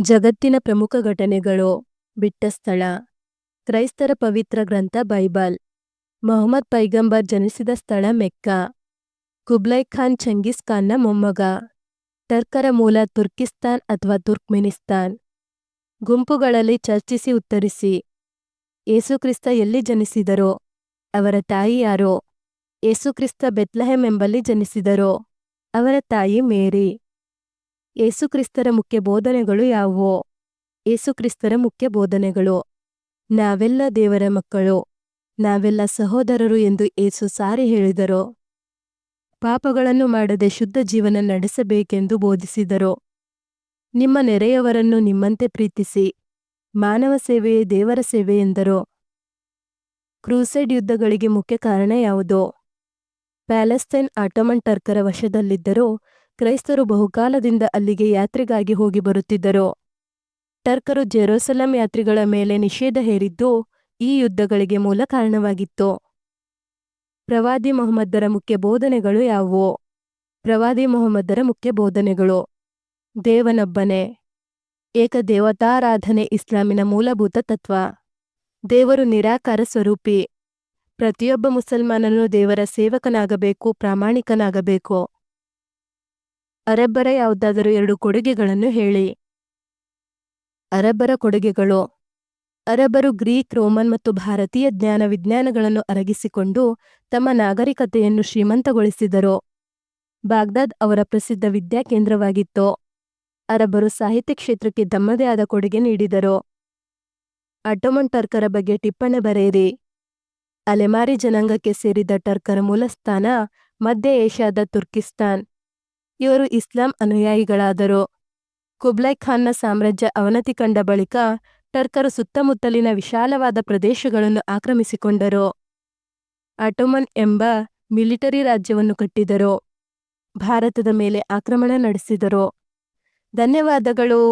ಜಗತ್ತಿನ ಪ್ರಮುಖ ಘಟನೆಗಳು. ಬಿಟ್ಟ ಸ್ಥಳ. ಕ್ರೈಸ್ತರ ಪವಿತ್ರ ಗ್ರಂಥ ಬೈಬಲ್. ಮೊಹಮ್ಮದ್ ಪೈಗಂಬರ್ ಜನಿಸಿದ ಸ್ಥಳ ಮೆಕ್ಕ. ಕುಬ್ಲೈ ಖಾನ್ ಚಂಗೀಸ್ ಖಾನ್ನ ಮೊಮ್ಮಗ. ಟರ್ಕರ ಮೂಲ ತುರ್ಕಿಸ್ತಾನ್ ಅಥವಾ ತುರ್ಕ್ಮೆನಿಸ್ತಾನ್. ಗುಂಪುಗಳಲ್ಲಿ ಚರ್ಚಿಸಿ ಉತ್ತರಿಸಿ. ಯೇಸುಕ್ರಿಸ್ತ ಎಲ್ಲಿ ಜನಿಸಿದರೋ? ಅವರ ತಾಯಿ ಯಾರೋ? ಯೇಸುಕ್ರಿಸ್ತ ಬೆತ್ಲಹೆಮ್ ಎಂಬಲ್ಲಿ ಜನಿಸಿದರೋ? ಅವರ ತಾಯಿ ಮೇರಿ. ಯೇಸುಕ್ರಿಸ್ತರ ಮುಖ್ಯ ಬೋಧನೆಗಳು ಯಾವುವು? ಯೇಸುಕ್ರಿಸ್ತರ ಮುಖ್ಯ ಬೋಧನೆಗಳು. ನಾವೆಲ್ಲ ದೇವರ ಮಕ್ಕಳು. ನಾವೆಲ್ಲ ಸಹೋದರರು ಎಂದು ಏಸು ಸಾರಿ ಹೇಳಿದರು. ಪಾಪಗಳನ್ನು ಮಾಡದೆ ಶುದ್ಧ ಜೀವನ ನಡೆಸಬೇಕೆಂದು ಬೋಧಿಸಿದರು. ನಿಮ್ಮ ನೆರೆಯವರನ್ನು ನಿಮ್ಮಂತೆ ಪ್ರೀತಿಸಿ. ಮಾನವ ಸೇವೆಯೇ ದೇವರ ಸೇವೆ ಎಂದರು. ಕ್ರೂಸೈಡ್ ಯುದ್ಧಗಳಿಗೆ ಮುಖ್ಯ ಕಾರಣ ಯಾವುದು? ಪ್ಯಾಲೆಸ್ತೈನ್ ಆಟೋಮನ್ ಟರ್ಕರ ವಶದಲ್ಲಿದ್ದರೂ ಕ್ರೈಸ್ತರು ಬಹುಕಾಲದಿಂದ ಅಲ್ಲಿಗೆ ಯಾತ್ರೆಗಾಗಿ ಹೋಗಿ ಬರುತ್ತಿದ್ದರು. ಟರ್ಕರು ಜೆರೂಸಲಂ ಯಾತ್ರಿಗಳ ಮೇಲೆ ನಿಷೇಧ ಹೇರಿದ್ದು ಈ ಯುದ್ಧಗಳಿಗೆ ಮೂಲ ಕಾರಣವಾಗಿತ್ತು. ಪ್ರವಾದಿ ಮೊಹಮ್ಮದರ ಮುಖ್ಯ ಬೋಧನೆಗಳು ಯಾವುವು? ಪ್ರವಾದಿ ಮೊಹಮ್ಮದರ ಮುಖ್ಯ ಬೋಧನೆಗಳು. ದೇವನೊಬ್ಬನೇ. ಏಕದೇವತಾರಾಧನೆ ಇಸ್ಲಾಮಿನ ಮೂಲಭೂತ ತತ್ವ. ದೇವರು ನಿರಾಕಾರ ಸ್ವರೂಪಿ. ಪ್ರತಿಯೊಬ್ಬ ಮುಸಲ್ಮಾನನು ದೇವರ ಸೇವಕನಾಗಬೇಕು, ಪ್ರಾಮಾಣಿಕನಾಗಬೇಕು. ಅರಬ್ಬರ ಯಾವುದಾದರೂ ಎರಡು ಕೊಡುಗೆಗಳನ್ನು ಹೇಳಿ. ಅರಬ್ಬರ ಕೊಡುಗೆಗಳು. ಅರಬ್ಬರು ಗ್ರೀಕ್, ರೋಮನ್ ಮತ್ತು ಭಾರತೀಯ ಜ್ಞಾನ ವಿಜ್ಞಾನಗಳನ್ನು ಅರಗಿಸಿಕೊಂಡು ತಮ್ಮ ನಾಗರಿಕತೆಯನ್ನು ಶ್ರೀಮಂತಗೊಳಿಸಿದರು. ಬಾಗ್ದಾದ್ ಅವರ ಪ್ರಸಿದ್ಧ ವಿದ್ಯಾಕೇಂದ್ರವಾಗಿತ್ತು ಅರಬ್ಬರು ಸಾಹಿತ್ಯ ಕ್ಷೇತ್ರಕ್ಕೆ ತಮ್ಮದೇ ಆದ ಕೊಡುಗೆ ನೀಡಿದರು. ಅಟೋಮನ್ ಟರ್ಕರ ಬಗ್ಗೆ ಟಿಪ್ಪಣಿ ಬರೆಯಿರಿ. ಅಲೆಮಾರಿ ಜನಾಂಗಕ್ಕೆ ಸೇರಿದ ಟರ್ಕರ ಮೂಲಸ್ಥಾನ ಮಧ್ಯ ಏಷ್ಯಾದ ತುರ್ಕಿಸ್ತಾನ್. ಇವರು ಇಸ್ಲಾಂ ಅನುಯಾಯಿಗಳಾದರು. ಕುಬ್ಲೈ ಖಾನ್ನ ಸಾಮ್ರಾಜ್ಯ ಅವನತಿ ಕಂಡ ಬಳಿಕ ಟರ್ಕರು ಸುತ್ತಮುತ್ತಲಿನ ವಿಶಾಲವಾದ ಪ್ರದೇಶಗಳನ್ನು ಆಕ್ರಮಿಸಿಕೊಂಡರು. ಅಟೋಮನ್ ಎಂಬ ಮಿಲಿಟರಿ ರಾಜ್ಯವನ್ನು ಕಟ್ಟಿದರು. ಭಾರತದ ಮೇಲೆ ಆಕ್ರಮಣ ನಡೆಸಿದರು. ಧನ್ಯವಾದಗಳು.